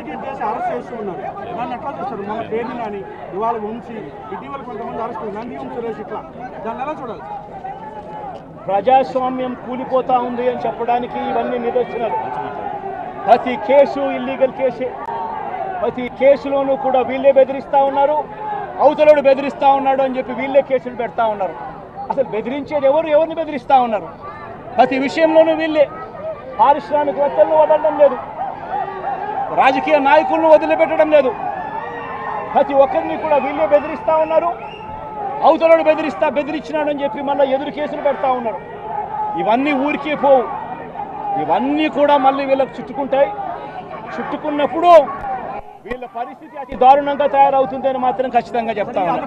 Target చేసి arrest చేస్తూ ఉన్నారు. దాన్ని ఎట్లా చూస్తారు? మన పేరుని కానీ ఇవాళ వంశీ ఇటీవల కొంతమంది అరెస్ట్ నంది సురేష్ ఇట్లా. దాన్ని ఎలా చూడాలి? ప్రజాస్వామ్యం కూలిపోతా ఉంది అని చెప్పడానికి ఇవన్నీ నిదర్శనాలు. ప్రతి కేసు ఇల్లీగల్ కేసే. ప్రతి కేసులోనూ కూడా వీళ్ళే బెదిరిస్తూ ఉన్నారు. అవతలోడు బెదిరిస్తూ ఉన్నాడు అని చెప్పి వీళ్ళే కేసులు పెడతా ఉన్నారు. అసలు బెదిరించేది ఎవరు? ఎవరిని బెదిరిస్తూ ఉన్నారు? ప్రతి విషయంలోనూ వీళ్ళే. పారిశ్రామికవేత్తలను వదలడం లేదు. రాజకీయ నాయకులను వదిలిపెట్టడం లేదు. ప్రతి ఒక్కరిని కూడా వీళ్ళే బెదిరిస్తా ఉన్నారు. అవతలను బెదిరిస్తా బెదిరించినాడని చెప్పి మళ్ళీ ఎదురు కేసులు పెడతా ఉన్నారు. ఇవన్నీ ఊరికే పోవు. ఇవన్నీ కూడా మళ్ళీ వీళ్ళకి చుట్టుకుంటాయి. చుట్టుకున్నప్పుడు వీళ్ళ పరిస్థితి అతి దారుణంగా తయారవుతుందని మాత్రం ఖచ్చితంగా చెప్తా ఉన్నాను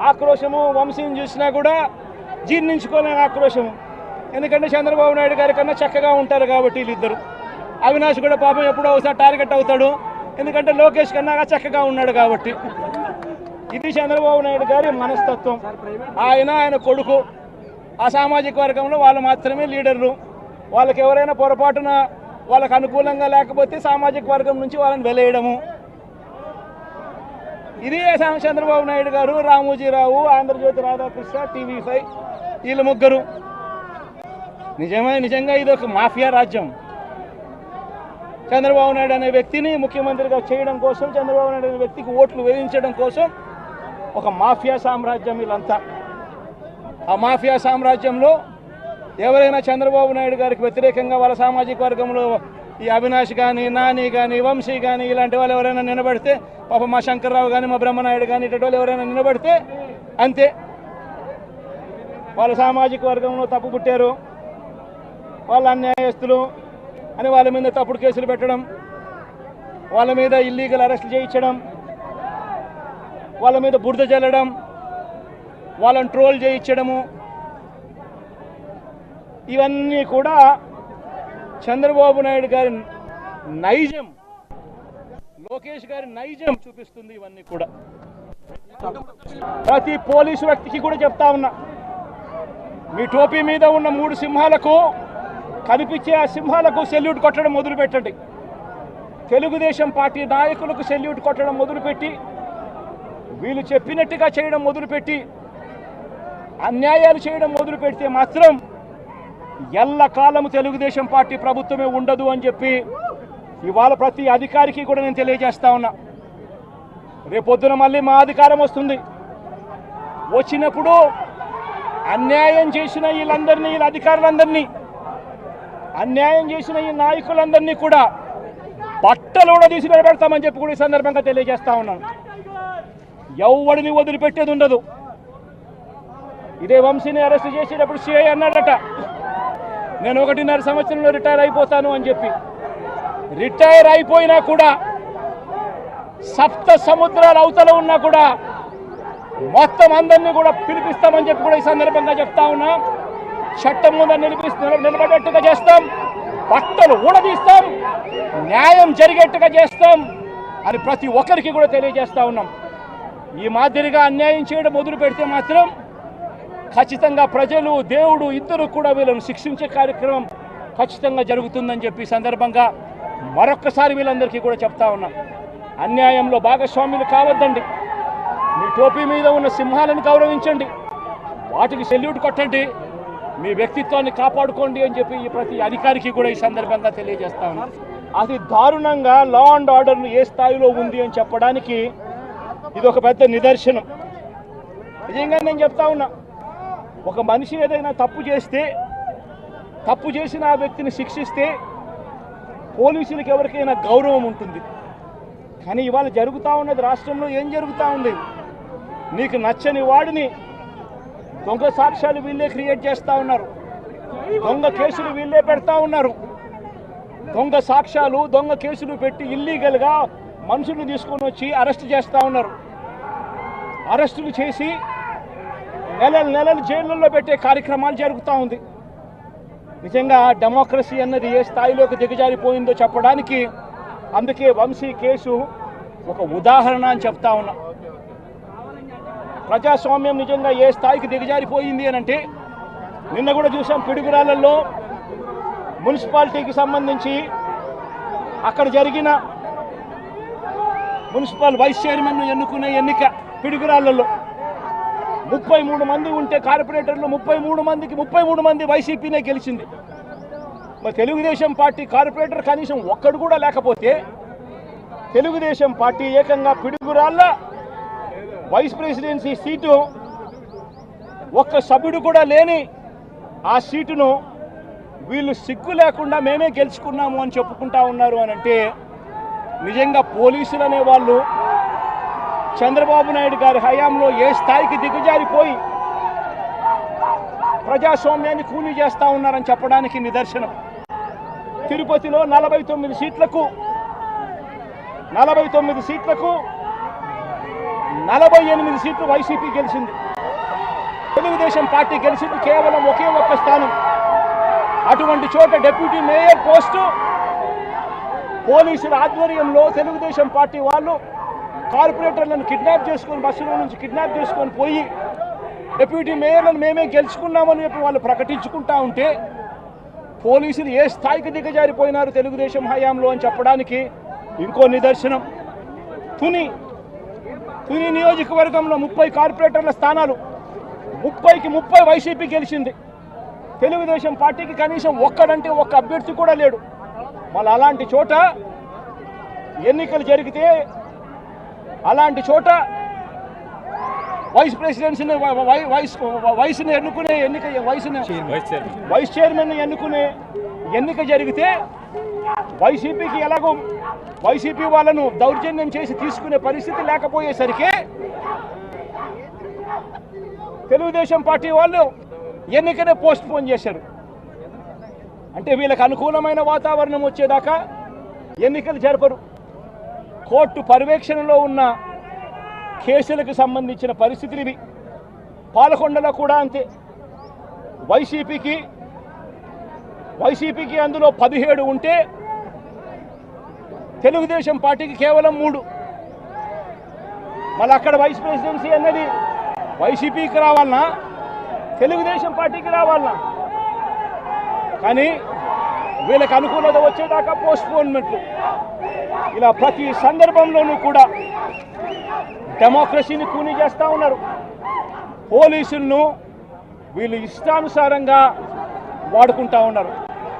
ఆక్రోశము వంశీని చూసినా కూడా జీర్ణించుకోలేని ఆక్రోశము. ఎందుకంటే చంద్రబాబు నాయుడు గారి కన్నా చక్కగా ఉంటారు కాబట్టి వీళ్ళిద్దరు. అవినాష్ కూడా పాపం ఎప్పుడో ఒకసారి టార్గెట్ అవుతాడు. ఎందుకంటే లోకేష్ కన్నా చక్కగా ఉన్నాడు కాబట్టి. ఇది చంద్రబాబు నాయుడు గారి మనస్తత్వం. ఆయన ఆయన కొడుకు. ఆ సామాజిక వర్గంలో వాళ్ళు మాత్రమే లీడర్లు. వాళ్ళకి ఎవరైనా పొరపాటున వాళ్ళకు అనుకూలంగా లేకపోతే సామాజిక వర్గం నుంచి వాళ్ళని వెలేయడము. ఇది సా- చంద్రబాబు నాయుడు గారు రామోజీరావు ఆంధ్రజ్యోతి రాధాకృష్ణ టీవీ ఫైవ్ వీళ్ళు ముగ్గురు. నిజమే నిజంగా ఇది ఒక మాఫియా రాజ్యం. చంద్రబాబు నాయుడు అనే వ్యక్తిని ముఖ్యమంత్రిగా చేయడం కోసం చంద్రబాబు నాయుడు అనే వ్యక్తికి ఓట్లు వేయించడం కోసం ఒక మాఫియా సామ్రాజ్యం వీళ్ళంతా. ఆ మాఫియా సామ్రాజ్యంలో ఎవరైనా చంద్రబాబు నాయుడు గారికి వ్యతిరేకంగా వాళ్ళ సామాజిక వర్గంలో ఈ అవినాష్ కానీ నాని కానీ వంశీ కానీ ఇలాంటి వాళ్ళు ఎవరైనా నిలబడితే పాప మా శంకర్రావు కానీ మా బ్రహ్మనాయుడు కానీ ఇటువంటి వాళ్ళు ఎవరైనా నిలబడితే అంతే. వాళ్ళ సామాజిక వర్గంలో తప్పు పుట్టారు. వాళ్ళ అన్యాయస్తులు అని వాళ్ళ మీద తప్పుడు కేసులు పెట్టడం వాళ్ళ మీద ఇల్లీగల్ అరెస్ట్ చేయించడం వాళ్ళ మీద బురద చల్లడం వాళ్ళని ట్రోల్ చేయించడము ఇవన్నీ కూడా చంద్రబాబు నాయుడు గారి నైజం లోకేష్ గారి నైజం చూపిస్తుంది ఇవన్నీ కూడా. ప్రతి పోలీసు వ్యక్తికి కూడా చెప్తా ఉన్నా మీ టోపీ మీద ఉన్న మూడు సింహాలకు కనిపించే ఆ సింహాలకు సెల్యూట్ కొట్టడం మొదలుపెట్టండి. తెలుగుదేశం పార్టీ నాయకులకు సెల్యూట్ కొట్టడం మొదలుపెట్టి వీళ్ళు చెప్పినట్టుగా చేయడం మొదలుపెట్టి అన్యాయాలు చేయడం మొదలు పెడితే మాత్రం ఎల్లకాలము తెలుగుదేశం పార్టీ ప్రభుత్వమే ఉండదు అని చెప్పి ఇవాళ ప్రతి అధికారికి కూడా నేను తెలియజేస్తా ఉన్నా. రేపొద్దున మళ్ళీ మా అధికారం వస్తుంది. వచ్చినప్పుడు అన్యాయం చేసిన వీళ్ళందరినీ వీళ్ళ అధికారులందరినీ అన్యాయం చేసిన ఈ నాయకులందరినీ కూడా బట్టలు కూడా తీసి నిలబెడతామని చెప్పి కూడా ఈ సందర్భంగా తెలియజేస్తా ఉన్నాను. ఎవడిని వదిలిపెట్టేది ఉండదు. ఇదే వంశీని అరెస్ట్ చేసేటప్పుడు సిఐ అన్నాడట నేను ఒకటిన్నర సంవత్సరంలో రిటైర్ అయిపోతాను అని చెప్పి. రిటైర్ అయిపోయినా కూడా సప్త సముద్రాల అవతల ఉన్నా కూడా మొత్తం అందరినీ కూడా పిలిపిస్తామని చెప్పి కూడా ఈ సందర్భంగా చెప్తా ఉన్నా. చట్టం ముందు నిలిపిస్తు నిలబడేట్టుగా చేస్తాం. బట్టలు ఊడదీస్తాం. న్యాయం జరిగేట్టుగా చేస్తాం అని ప్రతి ఒక్కరికి కూడా తెలియజేస్తా ఉన్నాం. ఈ మాదిరిగా అన్యాయం చేయడం మొదలు పెడితే మాత్రం ఖచ్చితంగా ప్రజలు దేవుడు ఇద్దరు కూడా వీళ్ళను శిక్షించే కార్యక్రమం ఖచ్చితంగా జరుగుతుందని చెప్పి సందర్భంగా మరొక్కసారి వీళ్ళందరికీ కూడా చెప్తా ఉన్నాం. అన్యాయంలో భాగస్వాములు కావద్దండి. మీ టోపీ మీద ఉన్న సింహాలను గౌరవించండి. వాటికి సెల్యూట్ కొట్టండి. మీ వ్యక్తిత్వాన్ని కాపాడుకోండి అని చెప్పి ఈ ప్రతి అధికారికి కూడా ఈ సందర్భంగా తెలియజేస్తా ఉన్నాం. అది దారుణంగా లా అండ్ ఆర్డర్ను ఏ స్థాయిలో ఉంది అని చెప్పడానికి ఇది ఒక పెద్ద నిదర్శనం. నిజంగా నేను చెప్తా ఉన్నా. ఒక మనిషి ఏదైనా తప్పు చేస్తే తప్పు చేసిన ఆ వ్యక్తిని శిక్షిస్తే పోలీసులకు ఎవరికైనా గౌరవం ఉంటుంది. కానీ ఇవాళ జరుగుతూ ఉన్నది రాష్ట్రంలో ఏం జరుగుతూ ఉంది? నీకు నచ్చని వాడిని దొంగ సాక్ష్యాలు వీళ్ళే క్రియేట్ చేస్తూ ఉన్నారు. దొంగ కేసులు వీళ్ళే పెడతా ఉన్నారు. దొంగ సాక్ష్యాలు దొంగ కేసులు పెట్టి ఇల్లీగల్గా మనుషులు తీసుకొని వచ్చి అరెస్ట్ చేస్తూ ఉన్నారు. అరెస్టులు చేసి నెలలు నెలలు జైళ్ళల్లో పెట్టే కార్యక్రమాలు జరుగుతూ ఉంది. నిజంగా డెమోక్రసీ అన్నది ఏ స్థాయిలోకి దిగజారిపోయిందో చెప్పడానికి అందుకే వంశీ కేసు ఒక ఉదాహరణ అని చెప్తా ఉన్నా. ప్రజాస్వామ్యం నిజంగా ఏ స్థాయికి దిగజారిపోయింది అని అంటే నిన్న కూడా చూసాం పిడుగురాళ్ళల్లో మున్సిపాలిటీకి సంబంధించి అక్కడ జరిగిన మున్సిపల్ వైస్ చైర్మన్ను ఎన్నుకునే ఎన్నిక పిడుగురాళ్ళల్లో ముప్పై మూడు మంది ఉంటే కార్పొరేటర్లు ముప్పై మూడు మందికి ముప్పై మూడు మంది వైసీపీనే గెలిచింది. మరి తెలుగుదేశం పార్టీ కార్పొరేటర్ కనీసం ఒక్కడు కూడా లేకపోతే తెలుగుదేశం పార్టీ ఏకంగా పిడుగురాళ్ళ వైస్ ప్రెసిడెన్సీ సీటు ఒక్క సభ్యుడు కూడా లేని ఆ సీటును వీళ్ళు సిగ్గు లేకుండా మేమే గెలుచుకున్నాము అని చెప్పుకుంటా ఉన్నారు అని అంటే నిజంగా పోలీసులు అనే వాళ్ళు చంద్రబాబు నాయుడు గారి హయాంలో ఏ స్థాయికి దిగజారిపోయి ప్రజాస్వామ్యాన్ని కూలీ చేస్తా ఉన్నారని చెప్పడానికి నిదర్శనం. తిరుపతిలో నలభై తొమ్మిది సీట్లకు నలభై తొమ్మిది సీట్లకు నలభై ఎనిమిది సీట్లు వైసీపీ గెలిచింది. తెలుగుదేశం పార్టీ గెలిచింది కేవలం ఒకే ఒక్క స్థానం. అటువంటి చోట డిప్యూటీ మేయర్ పోస్టు పోలీసుల ఆధ్వర్యంలో తెలుగుదేశం పార్టీ వాళ్ళు కార్పొరేటర్లను కిడ్నాప్ చేసుకొని బస్సులో నుంచి కిడ్నాప్ చేసుకొని పోయి డిప్యూటీ మేయర్లను మేమే గెలుచుకున్నామని చెప్పి వాళ్ళు ప్రకటించుకుంటా ఉంటే పోలీసులు ఏ స్థాయికి దిగజారిపోయినారు తెలుగుదేశం హయాంలో అని చెప్పడానికి ఇంకో నిదర్శనం. తుని తుని నియోజకవర్గంలో ముప్పై కార్పొరేటర్ల స్థానాలు ముప్పైకి ముప్పై వైసీపీ గెలిచింది. తెలుగుదేశం పార్టీకి కనీసం ఒక్కడంటే ఒక్క అభ్యర్థి కూడా లేడు. మళ్ళీ అలాంటి చోట ఎన్నికలు జరిగితే అలాంటి చోట వైస్ ప్రెసిడెన్సీని వైస్ వయసుని ఎన్నుకునే ఎన్నిక వయసుని వైస్ చైర్మన్ ఎన్నుకునే ఎన్నిక జరిగితే వైసీపీకి ఎలాగో వైసీపీ వాళ్ళను దౌర్జన్యం చేసి తీసుకునే పరిస్థితి లేకపోయేసరికి తెలుగుదేశం పార్టీ వాళ్ళు ఎన్నికనే పోస్ట్ పోన్ చేశారు. అంటే వీళ్ళకి అనుకూలమైన వాతావరణం వచ్చేదాకా ఎన్నికలు జరపరు. కోర్టు పర్యవేక్షణలో ఉన్న కేసులకు సంబంధించిన పరిస్థితులు ఇవి పాలకొండలో కూడా అంతే. వైసీపీకి వైసీపీకి అందులో పదిహేడు ఉంటే తెలుగుదేశం పార్టీకి కేవలం మూడు. మళ్ళీ అక్కడ వైస్ ప్రెసిడెన్సీ అన్నది వైసీపీకి రావాలనా? తెలుగుదేశం పార్టీకి రావాలనా? కానీ వీళ్ళకి అనుకూలత వచ్చేదాకా పోస్ట్పోన్మెంట్లు ఇలా ప్రతి సందర్భంలోనూ కూడా డెమోక్రసీని కూని చేస్తూ ఉన్నారు. పోలీసులను వీళ్ళు ఇష్టానుసారంగా వాడుకుంటా ఉన్నారు.